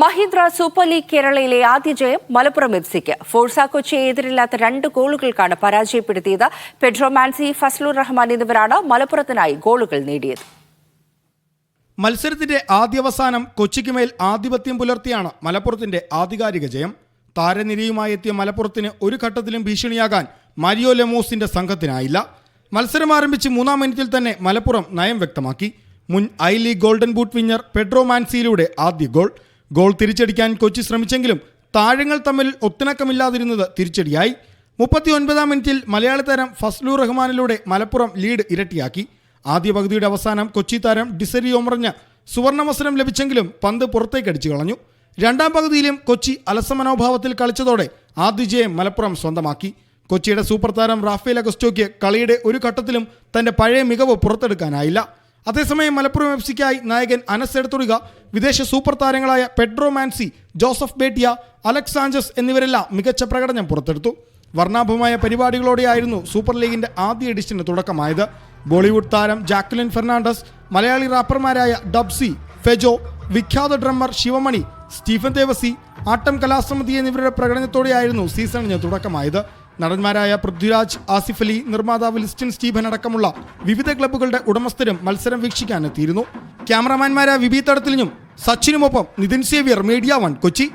Mahindra super league കേരളയിലെ ആദ്യ ജയം മലപ്പുറം എഫ് സിക്ക് ഫോഴ്സ കൊച്ചിയെ എതിരില്ലാത്ത രണ്ട് ഗോളുകൾക്കാണ് പരാജയപ്പെടുത്തിയത്. പെഡ്രോ മാൻസി ഫസ്ലുർ റഹ്മാൻ എന്നിവരാണ് മലപ്പുറത്തിനായി ഗോളുകൾ നേടിയത്. മത്സരത്തിന്റെ ആദ്യവസാനം കൊച്ചിക്ക് മേൽ ആധിപത്യം പുലർത്തിയാണ് മലപ്പുറത്തിന്റെ ആധികാരിക ജയം. താരനിരയുമായി എത്തിയ മലപ്പുറത്തിന് ഒരു ഘട്ടത്തിലും ഭീഷണിയാകാൻ മരിയോ ലെമോസിന്റെ സംഘത്തിനായില്ല. മത്സരം ആരംഭിച്ച് മൂന്നാം മിനിറ്റിൽ തന്നെ മലപ്പുറം നയം വ്യക്തമാക്കി. മുൻ I League golden boot winner Pedro മാൻസിയിലൂടെ ആദ്യ ഗോൾ. ഗോൾ തിരിച്ചടിക്കാൻ കൊച്ചി ശ്രമിച്ചെങ്കിലും താരങ്ങൾ തമ്മിൽ ഒത്തിണക്കമില്ലാതിരുന്നത് തിരിച്ചടിയായി. മുപ്പത്തി ഒൻപതാം മിനിറ്റിൽ മലയാളി താരം ഫസ്ലു റഹ്മാനിലൂടെ മലപ്പുറം ലീഡ് ഇരട്ടിയാക്കി. ആദ്യ പകുതിയുടെ അവസാനം കൊച്ചി താരം ഡിസരി ഒമറഞ്ഞ് സുവർണമത്സരം ലഭിച്ചെങ്കിലും പന്ത് പുറത്തേക്ക് അടിച്ചു കളഞ്ഞു. രണ്ടാം പകുതിയിലും കൊച്ചി അലസമനോഭാവത്തിൽ കളിച്ചതോടെ ആദ്യ ജയം മലപ്പുറം സ്വന്തമാക്കി. കൊച്ചിയുടെ സൂപ്പർ താരം റാഫേൽ അഗസ്റ്റോയ്ക്ക് കളിയുടെ ഒരു ഘട്ടത്തിലും തന്റെ പഴയ മികവ് പുറത്തെടുക്കാനായില്ല. അതേസമയം മലപ്പുറം എഫ് സിക്കായി നായകൻ അനസ് എടുത്തുടുക. വിദേശ സൂപ്പർ താരങ്ങളായ Pedro Manzi Joseph Betia Alex Sanchez എന്നിവരെല്ലാം മികച്ച പ്രകടനം പുറത്തെടുത്തു. വർണാഭമായ പരിപാടികളോടെയായിരുന്നു സൂപ്പർ ലീഗിന്റെ ആദ്യ എഡിഷന് തുടക്കമായത്. ബോളിവുഡ് താരം ജാക്ലിൻ ഫെർണാണ്ടസ് മലയാളി റാപ്പർമാരായ ഡബ്സി ഫെജോ വിഖ്യാത ഡ്രമ്മർ ശിവമണി സ്റ്റീഫൻ ദേവസി ആട്ടം കലാസമിതി എന്നിവരുടെ പ്രകടനത്തോടെയായിരുന്നു സീസണിന് തുടക്കമായത്. നടന്മാരായ പൃഥ്വിരാജ് ആസിഫ് അലി നിർമ്മാതാവ് ലിസ്റ്റിൻ സ്റ്റീഫൻ അടക്കമുള്ള വിവിധ ക്ലബ്ബുകളുടെ ഉടമസ്ഥരും മത്സരം വീക്ഷിക്കാനെത്തിയിരുന്നു. ക്യാമറമാൻമാരായ വിബി തടത്തിലിനും സച്ചിനുമൊപ്പം നിതിൻ സേവിയർ മീഡിയ വൺ കൊച്ചി.